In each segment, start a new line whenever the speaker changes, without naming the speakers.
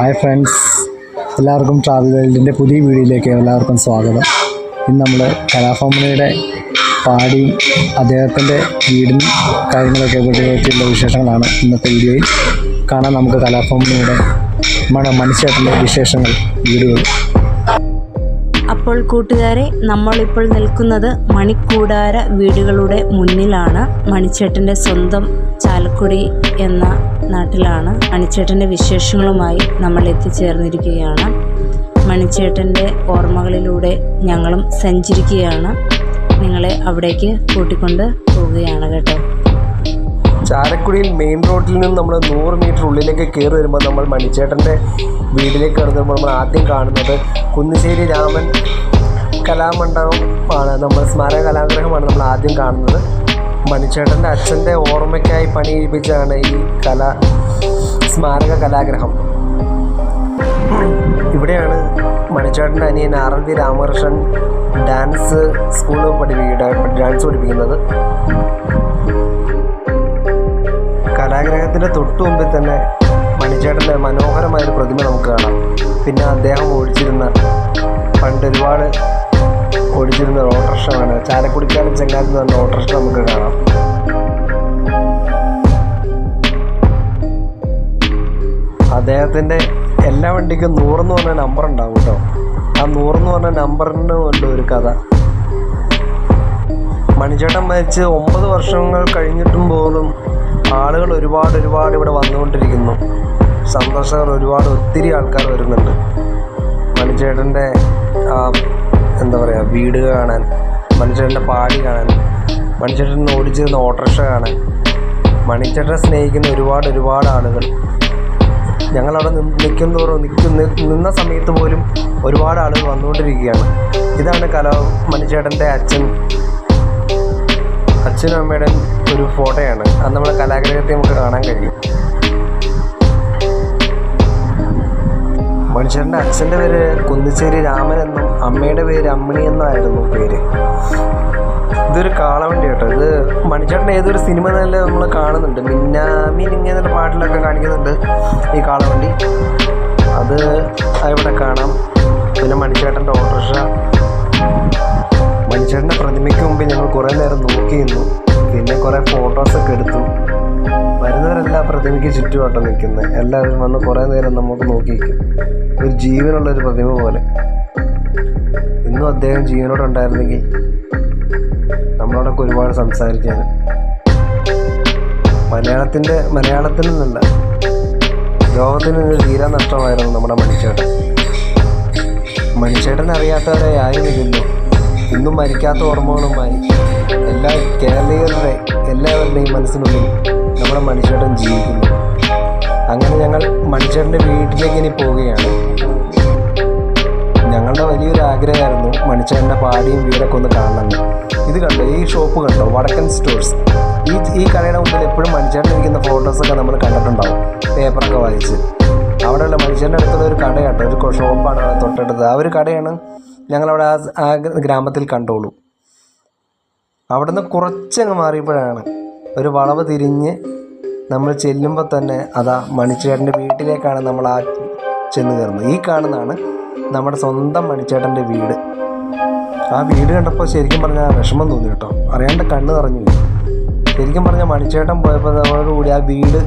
Hi friends എല്ലാവർക്കും travel വേൾഡിന്റെ പുതിയ വീഡിയോയിലേക്ക് എല്ലാവർക്കും സ്വാഗതം. ഇന്ന് നമ്മൾ കലാഭവമണിയുടെ പാടിയും അദ്ദേഹത്തിന്റെ വീടും കാര്യങ്ങളൊക്കെ പറ്റിയുള്ള വിശേഷങ്ങളാണ് ഇന്നത്തെ വീഡിയോയിൽ കാണാൻ നമുക്ക് കലാഭവമണിയുടെ നമ്മുടെ മനുഷ്യത്തിന്റെ വിശേഷങ്ങൾ വീടുകൾ.
അപ്പോൾ കൂട്ടുകാരെ നമ്മളിപ്പോൾ നിൽക്കുന്നത് മണിക്കൂടാര വീടുകളുടെ മുന്നിലാണ്. മണിച്ചേട്ടന്റെ സ്വന്തം ചാലക്കുടി എന്ന നാട്ടിലാണ് മണിച്ചേട്ടന്റെ വിശേഷങ്ങളുമായി നമ്മൾ എത്തിച്ചേർന്നിരിക്കുകയാണ് മണിച്ചേട്ടന്റെ ഓർമ്മകളിലൂടെ ഞങ്ങളും സഞ്ചരിക്കുകയാണ്. നിങ്ങളെ അവിടേക്ക് കൂട്ടിക്കൊണ്ട് പോവുകയാണ് കേട്ടോ.
ചാലക്കുടിയിൽ മെയിൻ റോഡിൽ നിന്ന് നമ്മൾ നൂറ് മീറ്റർ ഉള്ളിലേക്ക് കയറി വരുമ്പോൾ നമ്മൾ മണിച്ചേട്ടന്റെ വീട്ടിലേക്ക് കടന്നുമ്പോൾ നമ്മൾ ആദ്യം കാണുന്നത് കുന്നിശ്ശേരി രാമൻ കലാമണ്ഡപം ആണ് നമ്മൾ സ്മാരക കലാഗ്രഹമാണ് നമ്മൾ ആദ്യം കാണുന്നത്. മണിച്ചേട്ടന്റെ അച്ഛന്റെ ഓർമ്മയ്ക്കായി പണിയിപ്പിച്ചാണ് ഈ കല സ്മാരക കലാഗ്രഹം. ഇവിടെയാണ് മണിച്ചേട്ടന്റെ അനിയൻ R L V Ramakrishnan dance സ്കൂളിൽ പഠിപ്പിക്കുക ഡാൻസ് പഠിപ്പിക്കുന്നത്. കലാഗ്രഹത്തിന്റെ തൊട്ടു മുമ്പിൽ തന്നെ മണിച്ചേട്ടന്റെ മനോഹരമായൊരു പ്രതിമ നമുക്ക് കാണാം. പിന്നെ അദ്ദേഹം ഒഴിച്ചിരുന്ന പണ്ട് ഒരുപാട് ഓടിച്ചിരുന്ന ഒരു ഓട്ടോറിക്ഷമാണ് ചാലക്കുടിക്കാരൻ ചെങ്ങാത്തി നല്ല ഓട്ടർഷ നമുക്ക് കാണാം. അദ്ദേഹത്തിന്റെ എല്ലാ വണ്ടിക്കും നൂറെന്ന് പറഞ്ഞ നമ്പർ ഉണ്ടാവും കേട്ടോ. ആ നൂറെന്ന് പറഞ്ഞ നമ്പറിന് ഉണ്ട് ഒരു കഥ. മണിച്ചേട്ടൻ മരിച്ച് ഒമ്പത് വർഷങ്ങൾ കഴിഞ്ഞിട്ടും പോലും ആളുകൾ ഒരുപാട് ഒരുപാട് ഇവിടെ വന്നുകൊണ്ടിരിക്കുന്നു. സന്ദർശകർ ഒരുപാട് ഒത്തിരി ആൾക്കാർ വരുന്നുണ്ട്. മണിച്ചേട്ടന്റെ എന്താ പറയുക വീട് കാണാൻ മണിച്ചേട്ടന്റെ പാടി കാണാൻ മണിച്ചേട്ടൻ ഓടിച്ചിരുന്ന ഓട്ടോറിക്ഷ കാണാൻ മണിച്ചേട്ടനെ സ്നേഹിക്കുന്ന ഒരുപാട് ഒരുപാട് ആളുകൾ. ഞങ്ങളവിടെ നിൽക്കും തോറും നിൽക്കുന്ന നിന്ന സമയത്ത് പോലും ഒരുപാട് ആളുകൾ വന്നുകൊണ്ടിരിക്കുകയാണ്. ഇതാണ് കല മണിച്ചേട്ടന്റെ അച്ഛൻ. അച്ഛനും അമ്മയുടെ ഒരു ഫോട്ടോയാണ്. അത് നമ്മുടെ കലാഗ്രഹത്തെ നമുക്ക് കാണാൻ കഴിയും. മനുഷ്യരുടെ അച്ഛന്റെ പേര് കുന്നിശ്ശേരി രാമൻ എന്നും അമ്മയുടെ പേര് അമ്മിണി എന്നായിരുന്നു പേര്. ഇതൊരു കാളവണ്ടി കേട്ടോ. ഇത് മണിച്ചേട്ടന്റെ ഏതൊരു സിനിമ തന്നെ നമ്മൾ കാണുന്നുണ്ട്. മിന്നാമീൻ ഇങ്ങനെ പാട്ടിലൊക്കെ കാണിക്കുന്നുണ്ട് ഈ കാളവണ്ടി. അത് ഇവിടെ കാണാം. പിന്നെ മണിച്ചേട്ടന്റെ ഓട്ടോറിക്ഷ. മണിച്ചേട്ടന്റെ പ്രതിമയ്ക്ക് മുമ്പിൽ ഞങ്ങൾ കുറേ നേരം നോക്കി നിന്നു പിന്നെ കുറേ ഫോട്ടോസൊക്കെ എടുത്തു. വരുന്നവരെല്ലാം പ്രതിമയ്ക്ക് ചുറ്റുമായിട്ട് നിൽക്കുന്നത് എല്ലാവരും വന്ന് കുറേ നേരം നമുക്ക് നോക്കി നിൽക്കും. ഒരു ജീവനുള്ള ഒരു പ്രതിമ പോലെ. ഇന്നും അദ്ദേഹം ജീവനോടെ ഉണ്ടായിരുന്നെങ്കിൽ നമ്മളോടൊക്കെ ഒരുപാട് സംസാരിക്കാനും. മലയാളത്തിന്റെ മലയാളത്തിൽ നിന്നല്ല ലോകത്തിന് തീരാ നഷ്ടമായിരുന്നു നമ്മുടെ മണിച്ചേട്ടൻ. മണിച്ചേട്ടൻ അറിയാത്തവരെ ആയിരുന്നില്ലല്ലോ. ഇന്നും മരിക്കാത്ത ഓർമ്മകളുമായി എല്ലാ കേരളീയരുടെ എല്ലാവരുടെയും മനസ്സിനുള്ളിൽ നമ്മുടെ മണിച്ചേട്ടൻ ജീവിക്കുന്നു. അങ്ങനെ ഞങ്ങൾ മണിച്ചേട്ടന്റെ വീട്ടിലേക്ക് ഇനി പോവുകയാണ്. ഞങ്ങളുടെ വലിയൊരു ആഗ്രഹമായിരുന്നു മണിച്ചേട്ടന്റെ പാടിയും വീടൊക്കെ ഒന്ന് കാണണമെന്ന്. ഇത് കണ്ടോ? ഈ ഷോപ്പ് കണ്ടോ? വടക്കൻ സ്റ്റോഴ്സ് ഈ ഈ കടയുടെ മുമ്പിൽ എപ്പോഴും മണിച്ചേട്ടൻ ഇരിക്കുന്ന ഫോട്ടോസൊക്കെ നമ്മൾ കണ്ടിട്ടുണ്ടാവും. പേപ്പറൊക്കെ വായിച്ച്. അവിടെയുള്ള മനുഷ്യന്റെ അടുത്തുള്ള ഒരു കടയാട്ടോ ഒരു ഷോപ്പാണ് അവിടെ തൊട്ടടുത്ത്. ആ ഒരു കടയാണ് ഞങ്ങളവിടെ ആ ഗ്രാമത്തിൽ കണ്ടോളൂ. അവിടുന്ന് കുറച്ചങ്ങ് മാറിയപ്പോഴാണ് ഒരു വളവ് തിരിഞ്ഞ് നമ്മൾ ചെല്ലുമ്പോൾ തന്നെ അതാ മണിച്ചേട്ടന്റെ വീട്ടിലേക്കാണ് നമ്മൾ ആ ചെന്ന് കയറുന്നത്. ഈ കാണുന്നതാണ് നമ്മുടെ സ്വന്തം മണിച്ചേട്ടന്റെ വീട്. ആ വീട് കണ്ടപ്പോൾ ശരിക്കും പറഞ്ഞാൽ വിഷമം തോന്നി കേട്ടോ. അറിയാണ്ട് കണ്ണ് നിറഞ്ഞു ശരിക്കും പറഞ്ഞാൽ മണിച്ചേട്ടൻ പോയപ്പോൾ അതോടുകൂടി ആ വീട്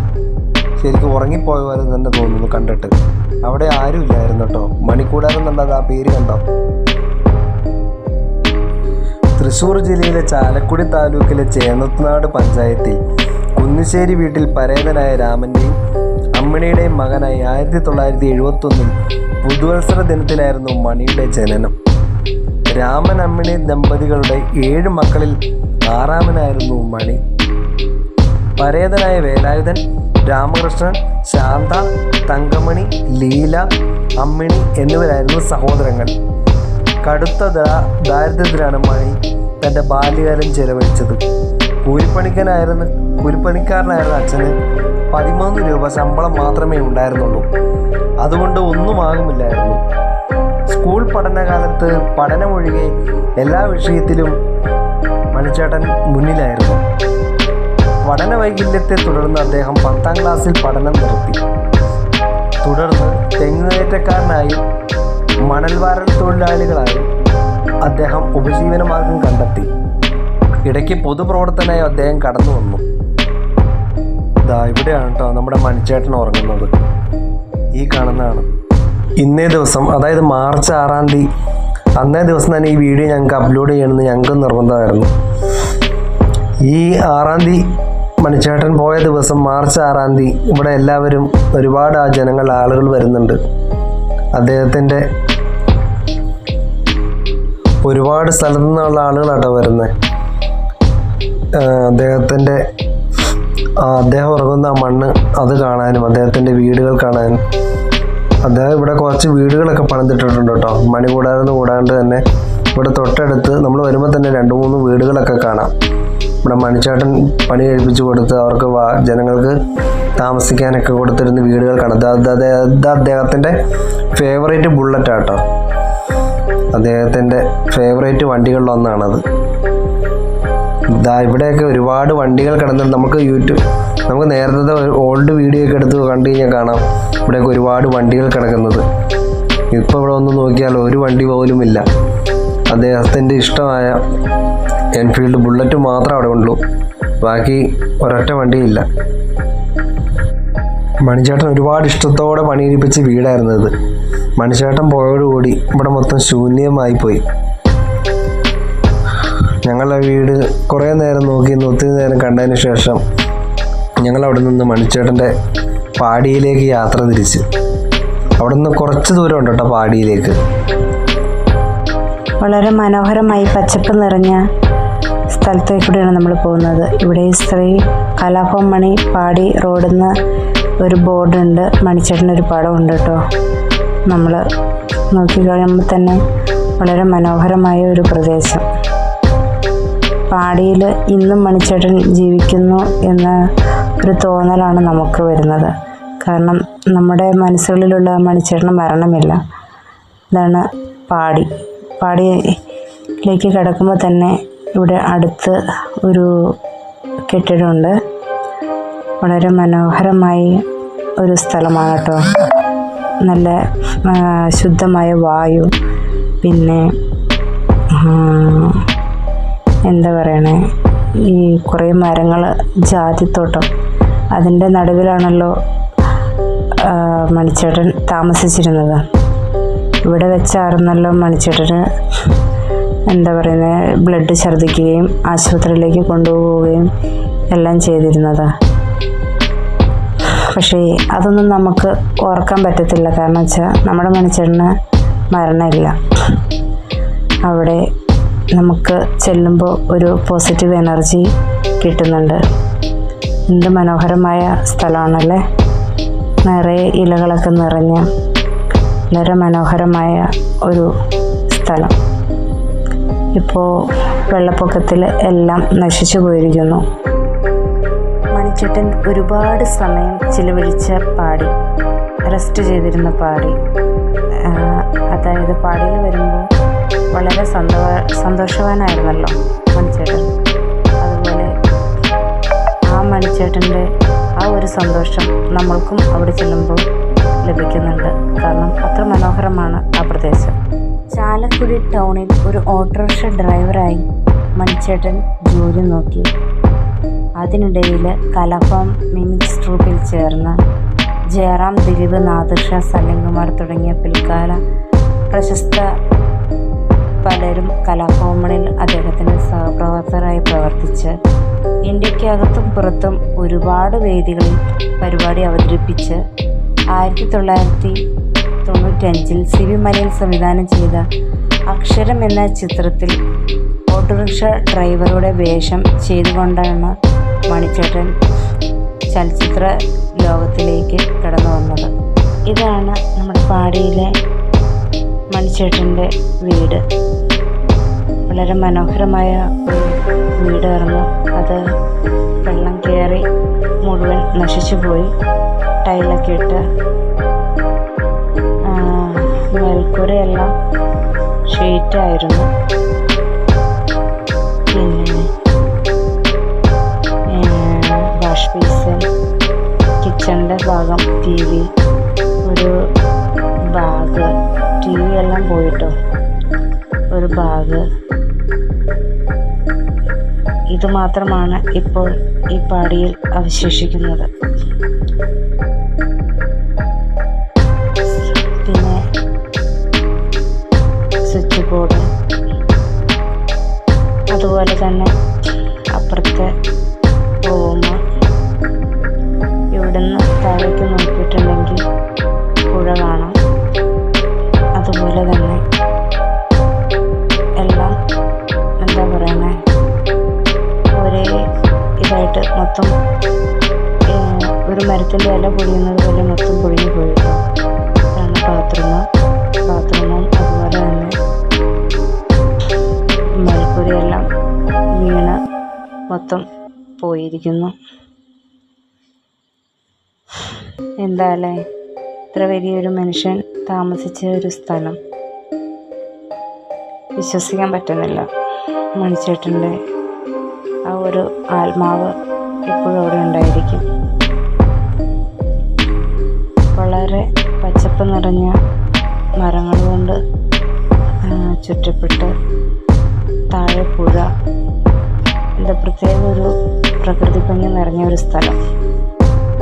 ശരിക്കും ഉറങ്ങിപ്പോയ പോലെ തന്നെ തോന്നുന്നു കണ്ടിട്ട്. അവിടെ ആരും ഇല്ലായിരുന്നു കേട്ടോ. മണിക്കൂടാരം എന്നുള്ളത് ആ പേര് കണ്ടോ? തൃശ്ശൂർ ജില്ലയിലെ ചാലക്കുടി താലൂക്കിലെ ചേന്നത്തുനാട് പഞ്ചായത്തിൽ കുന്നിശ്ശേരി വീട്ടിൽ പരേതനായ രാമന്റെയും അമ്മിണിയുടെയും മകനായി ആയിരത്തി തൊള്ളായിരത്തി എഴുപത്തൊന്നിൽ പുതുവത്സര ദിനത്തിലായിരുന്നു മണിയുടെ ജനനം. രാമൻ അമ്മിണി ദമ്പതികളുടെ ഏഴ് മക്കളിൽ ആറാമനായിരുന്നു മണി. പരേതനായ വേലായുധൻ രാമകൃഷ്ണൻ ശാന്ത തങ്കമണി ലീല അമ്മിണി എന്നിവരായിരുന്നു സഹോദരങ്ങൾ. കടുത്ത ദാരിദ്ര്യത്തിലാണ് മണി തന്റെ ബാല്യകാലം ചെലവഴിച്ചത്. കൂലിപ്പണിക്കനായിരുന്ന കൂലിപ്പണിക്കാരനായിരുന്ന അച്ഛന് പതിമൂന്ന് രൂപ ശമ്പളം മാത്രമേ ഉണ്ടായിരുന്നുള്ളൂ. അതുകൊണ്ട് ഒന്നും ആകുമില്ലായിരുന്നു സ്കൂൾ പഠനകാലത്ത് പഠനമൊഴികെ എല്ലാ വിഷയത്തിലും മണിച്ചേട്ടൻ മുന്നിലായിരുന്നു. പഠന വൈകല്യത്തെ തുടർന്ന് അദ്ദേഹം പത്താം ക്ലാസ്സിൽ പഠനം നിർത്തി തുടർന്ന് തെങ്ങുകയറ്റക്കാരനായും മണൽവാരൽ തൊഴിലാളികളായി അദ്ദേഹം ഉപജീവനമാർഗം കണ്ടെത്തി. ഇടയ്ക്ക് പൊതുപ്രവർത്തനമായി അദ്ദേഹം കടന്നു വന്നു. ഇതാ ഇവിടെയാണ് കേട്ടോ നമ്മുടെ മണിച്ചേട്ടൻ ഉറങ്ങുന്നത്. ഈ കാണുന്നതാണ്. ഇന്നേ ദിവസം അതായത് മാർച്ച് ആറാം തീയതി അന്നേ ദിവസം തന്നെ ഈ വീഡിയോ ഞങ്ങൾക്ക് അപ്ലോഡ് ചെയ്യണമെന്ന് ഞങ്ങൾക്ക് നിർബന്ധമായിരുന്നു. ഈ ആറാം തീയതി മണിച്ചേട്ടൻ പോയ ദിവസം മാർച്ച് ആറാം തീയതി ഇവിടെ എല്ലാവരും ഒരുപാട് ആ ജനങ്ങൾ ആളുകൾ വരുന്നുണ്ട്. അദ്ദേഹത്തിന്റെ ഒരുപാട് സ്ഥലത്തു നിന്നുള്ള ആളുകളാട്ടോ വരുന്നത് അദ്ദേഹത്തിന്റെ അദ്ദേഹം ഉറങ്ങുന്ന ആ മണ്ണ് അത് കാണാനും അദ്ദേഹത്തിന്റെ വീടുകൾ കാണാനും. അദ്ദേഹം ഇവിടെ കുറച്ച് വീടുകളൊക്കെ പണിതിട്ടിട്ടുണ്ട് കേട്ടോ. മണി കൂടാതെ കൂടാണ്ട് തന്നെ ഇവിടെ തൊട്ടടുത്ത് നമ്മൾ വരുമ്പോൾ തന്നെ രണ്ട് മൂന്ന് വീടുകളൊക്കെ കാണാം. ഇവിടെ മണിച്ചേട്ടൻ പണി കഴിപ്പിച്ചു കൊടുത്ത് അവർക്ക് ജനങ്ങൾക്ക് താമസിക്കാനൊക്കെ കൊടുത്തിരുന്ന വീടുകൾ കണ്ടത് അത് അത് അദ്ദേഹത്തിന്റെ ഫേവറേറ്റ് ബുള്ളറ്റ് ആട്ടോ. അദ്ദേഹത്തിന്റെ ഫേവറേറ്റ് വണ്ടികളിലൊന്നാണത്. ഇതാ ഇവിടെയൊക്കെ ഒരുപാട് വണ്ടികൾ കിടന്നിട്ട് നമുക്ക് യൂട്യൂബ് നമുക്ക് നേരത്തെ ഓൾഡ് വീഡിയോ ഒക്കെ എടുത്ത് കണ്ടു കഴിഞ്ഞാൽ കാണാം. ഇവിടെയൊക്കെ ഒരുപാട് വണ്ടികൾ കിടക്കുന്നത്. ഇപ്പോൾ ഇവിടെ ഒന്ന് നോക്കിയാൽ ഒരു വണ്ടി പോലും ഇല്ല അദ്ദേഹത്തിന്റെ ഇഷ്ടമായ എൻഫീൽഡ് ബുള്ളറ്റ് മാത്രമേ അവിടെ ഉള്ളൂ. ബാക്കി ഒരൊറ്റ വണ്ടിയില്ല. മണിച്ചേട്ടൻ ഒരുപാട് ഇഷ്ടത്തോടെ പണിയിരിപ്പിച്ച വീടായിരുന്നു ഇത്. മണിച്ചേട്ടൻ പോയോടുകൂടി ഇവിടെ മൊത്തം ശൂന്യമായി പോയി. ഞങ്ങളുടെ വീട് കുറേ നേരം നോക്കി ഒത്തിരി നേരം കണ്ടതിന് ശേഷം ഞങ്ങൾ അവിടെ നിന്ന് മണിച്ചേട്ടന്റെ പാടിയിലേക്ക് യാത്ര തിരിച്ച്. അവിടെ നിന്ന് കുറച്ച് ദൂരം ഉണ്ട് കേട്ടോ പാടിയിലേക്ക്?
വളരെ മനോഹരമായി പച്ചപ്പ് നിറഞ്ഞ സ്ഥലത്തേക്കൂടെയാണ് നമ്മൾ പോകുന്നത്. ഇവിടെ സ്ത്രീ കലാഭവൻ മണി പാടി റോഡിൽ നിന്ന് ഒരു ബോർഡുണ്ട്. മണിച്ചേട്ടന്റെ ഒരു പടമുണ്ട് കേട്ടോ. നമ്മൾ നോക്കിക്കഴിയുമ്പോൾ തന്നെ വളരെ മനോഹരമായ ഒരു പ്രദേശം. പാടിയിൽ ഇന്നും മണിച്ചേട്ടൻ ജീവിക്കുന്നു എന്ന ഒരു തോന്നലാണ് നമുക്ക് വരുന്നത്. കാരണം നമ്മുടെ മനസ്സുകളിലുള്ള മണിച്ചേട്ടന് മരണമില്ല. ഇതാണ് പാടി. പാടിയിലേക്ക് കിടക്കുമ്പോൾ തന്നെ ഇവിടെ അടുത്ത് ഒരു കെട്ടിടമുണ്ട്. വളരെ മനോഹരമായി ഒരു സ്ഥലമാണ് കേട്ടോ. നല്ല ശുദ്ധമായ വായു. പിന്നെ എന്താ പറയണേ? ഈ കുറേ മരങ്ങൾ ജാതിത്തോട്ടം. അതിന്റെ നടുവിലാണല്ലോ മണിച്ചേട്ടൻ താമസിച്ചിരുന്നത്. ഇവിടെ വെച്ചായിരുന്നല്ലോ മണിച്ചേട്ടന് എന്താ പറയുന്നത് ബ്ലഡ് ഛർദ്ദിക്കുകയും ആശുപത്രിയിലേക്ക് കൊണ്ടുപോവുകയും എല്ലാം ചെയ്തിരുന്നത്. പക്ഷേ അതൊന്നും നമുക്ക് ഓർക്കാൻ പറ്റത്തില്ല. കാരണം വെച്ചാൽ നമ്മുടെ മണിച്ചേട്ടന് മരണമില്ല. അവിടെ നമുക്ക് ചെല്ലുമ്പോൾ ഒരു പോസിറ്റീവ് എനർജി കിട്ടുന്നുണ്ട്. എന്ത് മനോഹരമായ സ്ഥലമാണല്ലേ? നിറയെ ഇലകളൊക്കെ നിറഞ്ഞ വളരെ മനോഹരമായ ഒരു സ്ഥലം. ഇപ്പോൾ വെള്ളപ്പൊക്കത്തിൽ എല്ലാം നശിച്ചു പോയിരിക്കുന്നു. മണിച്ചേട്ടൻ ഒരുപാട് സമയം ചിലവഴിച്ച പാടി റെസ്റ്റ് ചെയ്തിരുന്ന പാടി. അതായത് പാടിയിൽ വരുമ്പോൾ വളരെ സന്തോ സന്തോഷവാനായിരുന്നല്ലോ മണിച്ചേട്ടൻ. അതുപോലെ ആ മണിച്ചേട്ടന്റെ ആ ഒരു സന്തോഷം നമ്മൾക്കും അവിടെ ചെല്ലുമ്പോൾ ലഭിക്കുന്നുണ്ട്. കാരണം അത്ര മനോഹരമാണ് ആ പ്രദേശം. ചാലക്കുടി ടൗണിൽ ഒരു ഓട്ടോറിക്ഷ ഡ്രൈവറായി മണിച്ചേട്ടൻ ജോലി നോക്കി. അതിനിടയിൽ കലഹം മിമിക്സ് ട്രൂപ്പിൽ ചേർന്ന് ജയറാം ദിലീപ് നാദിർഷ സലിംകുമാർ തുടങ്ങിയ പിൽക്കാല പ്രശസ്ത പലരും കലാഭവനിൽ അദ്ദേഹത്തിന് സഹപ്രവർത്തകരായി പ്രവർത്തിച്ച് ഇന്ത്യക്കകത്തും പുറത്തും ഒരുപാട് വേദികളിൽ പരിപാടി അവതരിപ്പിച്ച് ആയിരത്തി തൊള്ളായിരത്തി തൊണ്ണൂറ്റഞ്ചിൽ സി വി മലയിൽ സംവിധാനം ചെയ്ത അക്ഷരം എന്ന ചിത്രത്തിൽ ഓട്ടോറിക്ഷ ഡ്രൈവറുടെ വേഷം ചെയ്തുകൊണ്ടാണ് മണിച്ചേട്ടൻ ചലച്ചിത്ര ലോകത്തിലേക്ക് കടന്നു വന്നത്. ഇതാണ് നമ്മുടെ പാടിയിലെ മണിച്ചേട്ടന്റെ വീട്. വളരെ മനോഹരമായ ഒരു വീടായിരുന്നു അത്. വെള്ളം കയറി മുഴുവൻ നശിച്ചു പോയി. ടൈലൊക്കെ ഇട്ട് മേൽക്കൂരയെല്ലാം ഷീറ്റായിരുന്നു. പിന്നെ വാഷ് ബേസിൻ കിച്ചണിന്റെ ഭാഗം ടി വി ഒരു ബാഗ് ടി വി എല്ലാം പോയിട്ടോ? ഒരു ബാഗ്. ഇത് മാത്രമാണ് ഇപ്പോൾ ഈ പാടിയിൽ അവശേഷിക്കുന്നത്. അതുപോലെ തന്നെ അപ്പുറത്തെ പോകുമ്പോൾ ഇവിടുന്ന് താഴേക്ക് നോക്കിയിട്ടുണ്ടെങ്കിൽ പുഴ കാണാം. അതുപോലെ തന്നെ എല്ലാം എന്താ പറയുന്നത് ഒരേ ഇതായിട്ട് മൊത്തം ഒരു മരത്തിന്റെ ഇല പൊഴിയുന്നത് മൊത്തം പോയിരിക്കുന്നു. എന്താല്ലേ ഇത്ര വലിയൊരു മനുഷ്യൻ താമസിച്ച ഒരു സ്ഥലം. വിശ്വസിക്കാൻ പറ്റുന്നില്ല. മണിച്ചേട്ടന്റെ ആ ഒരു ആത്മാവ് ഇപ്പോഴും അവിടെ ഉണ്ടായിരിക്കും. വളരെ പച്ചപ്പ് നിറഞ്ഞ മരങ്ങൾ കൊണ്ട് ചുറ്റപ്പെട്ട് താഴെ പുഴ എന്താ പ്രത്യേക ഒരു പ്രകൃതി ഭംഗി നിറഞ്ഞ ഒരു സ്ഥലം.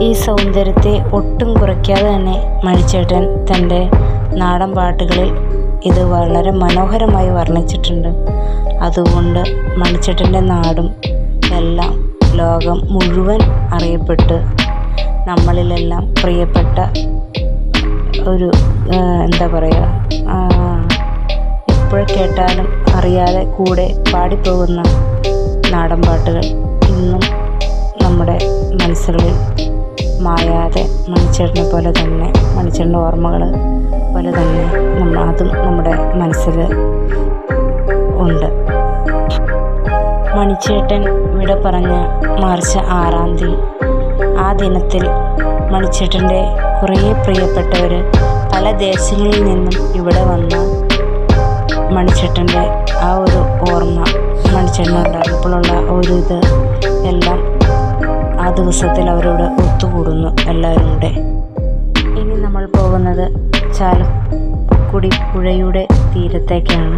ഈ സൗന്ദര്യത്തെ ഒട്ടും കുറയ്ക്കാതെ തന്നെ മണിച്ചേട്ടൻ തന്റെ നാടൻ പാട്ടുകളിൽ ഇത് വളരെ മനോഹരമായി വർണിച്ചിട്ടുണ്ട്. അതുകൊണ്ട് മണിച്ചേട്ടന്റെ നാടും എല്ലാം ലോകം മുഴുവൻ അറിയപ്പെട്ട് നമ്മളിലെല്ലാം പ്രിയപ്പെട്ട ഒരു എന്താ പറയുക എപ്പോഴും കേട്ടാലും അറിയാതെ കൂടെ പാടിപ്പോകുന്ന നാടൻ പാട്ടുകൾ ഇന്നും നമ്മുടെ മനസ്സുകളിൽ മായാതെ മണിച്ചേട്ടനെ പോലെ തന്നെ മണിച്ചേട്ടന്റെ ഓർമ്മകൾ പോലെ തന്നെ നമ്മൾ അതും നമ്മുടെ മനസ്സിൽ ഉണ്ട്. മണിച്ചേട്ടൻ വിട പറഞ്ഞ മാർച്ച് ആറാം തീയതി ആ ദിനത്തിൽ മണിച്ചേട്ടന്റെ കുറേ പ്രിയപ്പെട്ടവർ പല ദേശങ്ങളിൽ നിന്നും ഇവിടെ വന്ന് മണിച്ചേട്ടന്റെ ആ ഒരു ഓർമ്മ മണിച്ചേട്ടനുണ്ടായിരുന്നപ്പോഴുള്ള ഒരു ഇത്. എല്ലാം ആ ദിവസത്തിൽ അവരോട് ഒത്തുകൂടുന്നു എല്ലാവരും കൂടെ ഇനി നമ്മൾ പോകുന്നത് ചാലക്കുടി പുഴയുടെ തീരത്തേക്കാണ്.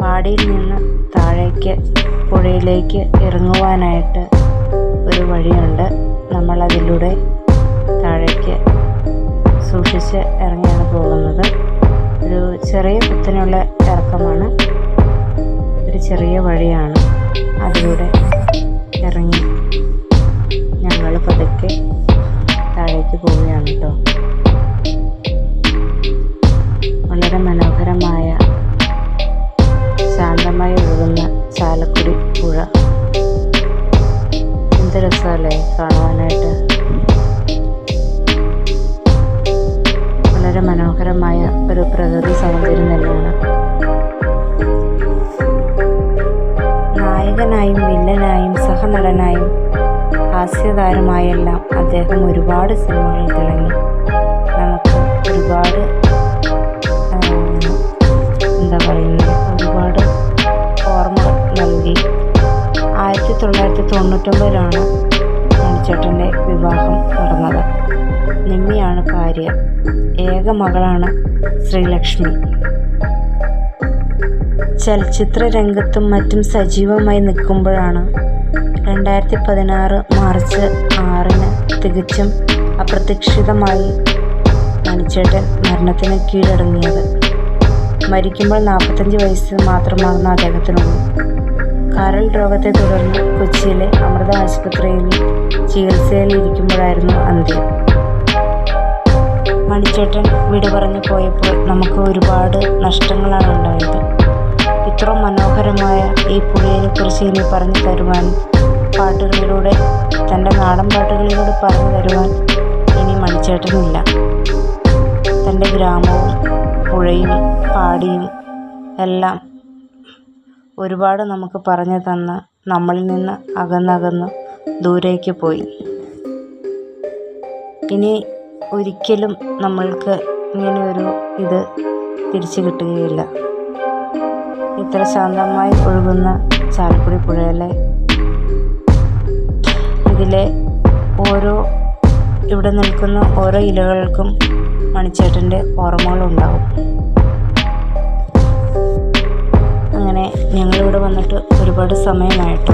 പാടിയിൽ നിന്ന് താഴേക്ക് പുഴയിലേക്ക് ഇറങ്ങുവാനായിട്ട് ഒരു വഴിയുണ്ട്. നമ്മളതിലൂടെ താഴേക്ക് സൂക്ഷിച്ച് ഇറങ്ങിയാണ് പോകുന്നത്. ഒരു ചെറിയ കുത്തിനുള്ള ഇറക്കമാണ്. ഒരു ചെറിയ വഴിയാണ് അതിലൂടെ ഇറങ്ങി ഞങ്ങൾ പതുക്കെ താഴേക്ക് പോവുകയാണ് കേട്ടോ. വളരെ മനോഹരമായ ശാന്തമായി ഒഴുകുന്ന ചാലക്കുടി പുഴ. എന്ത് രസമല്ലേ കാണുവാനായിട്ട് വളരെ മനോഹരമായ ഒരു പ്രകൃതി സൗന്ദര്യം തന്നെയാണ്. നായകനായും വില്ലനായും സഹനടനായും ഹാസ്യതാരമായെല്ലാം അദ്ദേഹം ഒരുപാട് സിനിമകളിൽ തിളങ്ങി. നമുക്ക് ഒരുപാട് എന്താ പറയുന്നത് ഒരുപാട് ഓർമ്മകൾ നൽകി. ആയിരത്തി തൊള്ളായിരത്തി തൊണ്ണൂറ്റൊമ്പതിലാണ് മണിച്ചേട്ടന്റെ വിവാഹം നടന്നത്. നിമ്മിയാണ് ഭാര്യ. ഏക മകളാണ് ശ്രീലക്ഷ്മി. ചലച്ചിത്ര രംഗത്തും മറ്റും സജീവമായി നിൽക്കുമ്പോഴാണ് രണ്ടായിരത്തി പതിനാറ് മാർച്ച് ആറിന് തികച്ചും അപ്രതീക്ഷിതമായി മണിച്ചേട്ടൻ മരണത്തിന് കീഴടങ്ങിയത്. മരിക്കുമ്പോൾ നാൽപ്പത്തഞ്ച് വയസ്സ് മാത്രമാകുന്ന അദ്ദേഹത്തിനുള്ളൂ. കരൾ രോഗത്തെ തുടർന്ന് കൊച്ചിയിലെ അമൃത ആശുപത്രിയിൽ ചികിത്സയിൽ ഇരിക്കുമ്പോഴായിരുന്നു അന്ത്യം. മണിച്ചേട്ടൻ വീട് പറഞ്ഞു പോയപ്പോൾ നമുക്ക് ഒരുപാട് നഷ്ടങ്ങളാണ് ഉണ്ടായത് ഇത്ര മനോഹരമായ ഈ പുഴയെക്കുറിച്ച് ഇനി പറഞ്ഞു തരുവാൻ പാട്ടുകളിലൂടെ തന്റെ നാടൻ പാട്ടുകളിലൂടെ പറഞ്ഞു തരുവാൻ ഇനി മണിച്ചേട്ടനില്ല. തന്റെ ഗ്രാമവും പുഴയും പാടിയും എല്ലാം ഒരുപാട് നമുക്ക് പറഞ്ഞു തന്ന് നമ്മളിൽ നിന്ന് അകന്നകന്ന് ദൂരേക്ക് പോയി. ഇനി ഒരിക്കലും നമ്മൾക്ക് ഇങ്ങനെ ഒരു ഇത് തിരിച്ചു കിട്ടുകയില്ല. ഇത്ര ശാന്തമായി ഒഴുകുന്ന ചാലക്കുടി പുഴയിലെ ഇതിലെ ഓരോ ഇവിടെ നിൽക്കുന്ന ഓരോ ഇലകൾക്കും മണിച്ചേട്ടന്റെ ഓർമ്മകളുണ്ടാവും. അങ്ങനെ ഞങ്ങളിവിടെ വന്നിട്ട് ഒരുപാട് സമയമായിട്ട്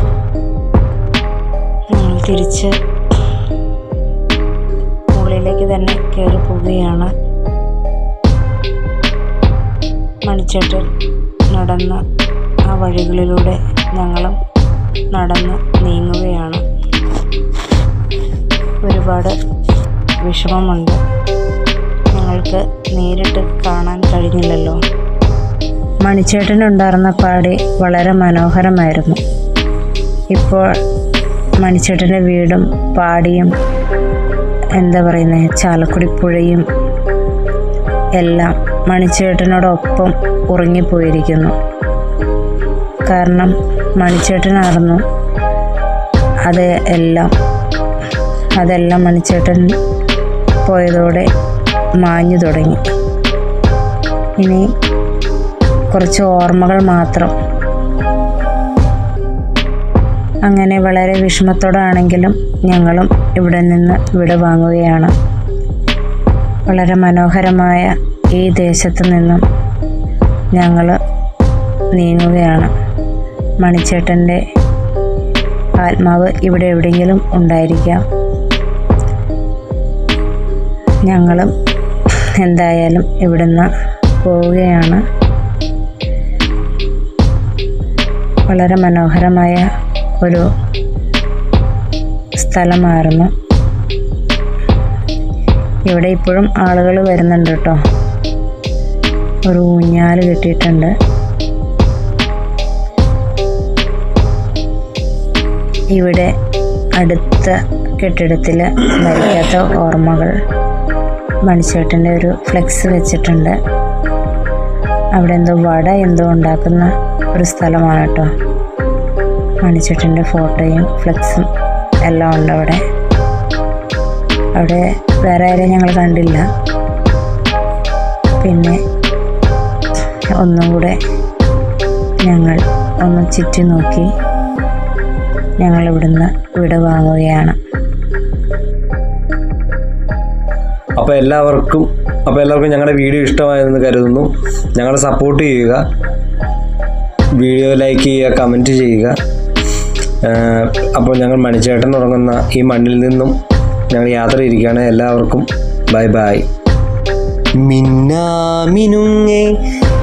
ഞങ്ങൾ തിരിച്ച് മുകളിലേക്ക് തന്നെ കയറി പോവുകയാണ് മണിച്ചേട്ടൻ. നടന്ന് ആ വഴികളിലൂടെ ഞങ്ങളും നടന്ന് നീങ്ങുകയാണ്. ഒരുപാട് വിഷമമുണ്ട്. ഞങ്ങൾക്ക് നേരിട്ട് കാണാൻ കഴിഞ്ഞില്ലല്ലോ. മണിച്ചേട്ടനുണ്ടായിരുന്ന പാടി വളരെ മനോഹരമായിരുന്നു. ഇപ്പോൾ മണിച്ചേട്ടന്റെ വീടും പാടിയും എന്താ പറയുന്നത് ചാലക്കുടി പുഴയും എല്ലാം മണിച്ചേട്ടനോടൊപ്പം ഉറങ്ങിപ്പോയിരിക്കുന്നു. കാരണം മണിച്ചേട്ടനായിരുന്നു. അത് എല്ലാം അതെല്ലാം മണിച്ചേട്ടൻ പോയതോടെ മാഞ്ഞു തുടങ്ങി. ഇനി കുറച്ച് ഓർമ്മകൾ മാത്രം. അങ്ങനെ വളരെ വിഷമത്തോടാണെങ്കിലും ഞങ്ങളും ഇവിടെ നിന്ന് വിട വാങ്ങുകയാണ് വളരെ മനോഹരമായ ഈ ദേശത്തു നിന്നും ഞങ്ങൾ നീങ്ങുകയാണ്. മണിച്ചേട്ടന്റെ ആത്മാവ് ഇവിടെ എവിടെയെങ്കിലും ഉണ്ടായിരിക്കാം. ഞങ്ങളും എന്തായാലും ഇവിടുന്ന് പോവുകയാണ്. വളരെ മനോഹരമായ ഒരു സ്ഥലമായിരുന്നു. ഇവിടെ ഇപ്പോഴും ആളുകൾ വരുന്നുണ്ട് കേട്ടോ. ഒരു ഊഞ്ഞാൽ കെട്ടിയിട്ടുണ്ട്. ഇവിടെ അടുത്ത കെട്ടിടത്തിൽ മരിക്കാത്ത ഓർമ്മകൾ. മണിച്ചേട്ടന്റെ ഒരു ഫ്ലെക്സ് വെച്ചിട്ടുണ്ട്. അവിടെ എന്തോ വട എന്തോ ഉണ്ടാക്കുന്ന ഒരു സ്ഥലമാണ് കേട്ടോ. മണിച്ചേട്ടന്റെ ഫോട്ടോയും ഫ്ലെക്സും എല്ലാം ഉണ്ട് അവിടെ. അവിടെ വേറെ ആരെയും ഞങ്ങൾ കണ്ടില്ല. പിന്നെ ഒന്നും കൂടെ ഞങ്ങൾ ഒന്ന് ചുറ്റി നോക്കി. ഞങ്ങൾ ഇവിടുന്ന് വിട വാങ്ങുകയാണ്
അപ്പോൾ എല്ലാവർക്കും അപ്പോൾ എല്ലാവർക്കും ഞങ്ങളുടെ വീഡിയോ ഇഷ്ടമായെന്ന് കരുതുന്നു. ഞങ്ങളെ സപ്പോർട്ട് ചെയ്യുക. വീഡിയോ ലൈക്ക് ചെയ്യുക കമന്റ് ചെയ്യുക. അപ്പോൾ ഞങ്ങൾ മണിച്ചേട്ടൻ തുടങ്ങുന്ന ഈ മണ്ണിൽ നിന്നും ഞങ്ങൾ യാത്ര ഇരിക്കുകയാണ്. എല്ലാവർക്കും ബൈ ബൈ മിന്നാമിനുങ്ങേ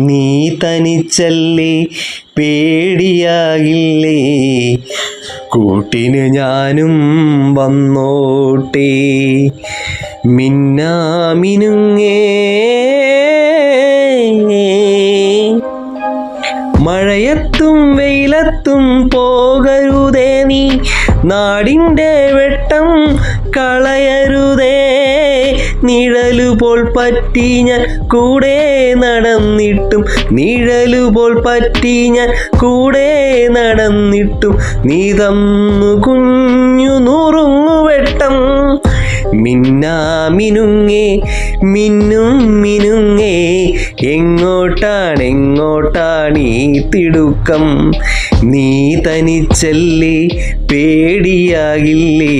നീ തനിച്ചല്ലേ? പേടിയാകില്ലേ കൂട്ടിന് ഞാനും വന്നോട്ടെ. മിന്നാമിനുങ്ങേ. മഴയത്തും വെയിലത്തും പോകരുതേ നീ. നാടിന്റെ നിഴലുപോൽ പറ്റി ഞാൻ കൂടെ നടന്നിട്ടും നിഴലുപോൽ പറ്റി ഞാൻ കൂടെ നടന്നിട്ടും നീ തന്നു കുഞ്ഞു നുറുങ്ങു വെട്ടം. മിന്നാമിനുങ്ങേ മിന്നും മിനുങ്ങേ എങ്ങോട്ടാണ് എങ്ങോട്ടാണ് ഈ തിടുക്കം? നീ തനിച്ചല്ലേ പേടിയാകില്ലേ?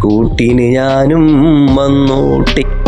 കൂട്ടിന് ഞാനും വന്നോട്ടെ.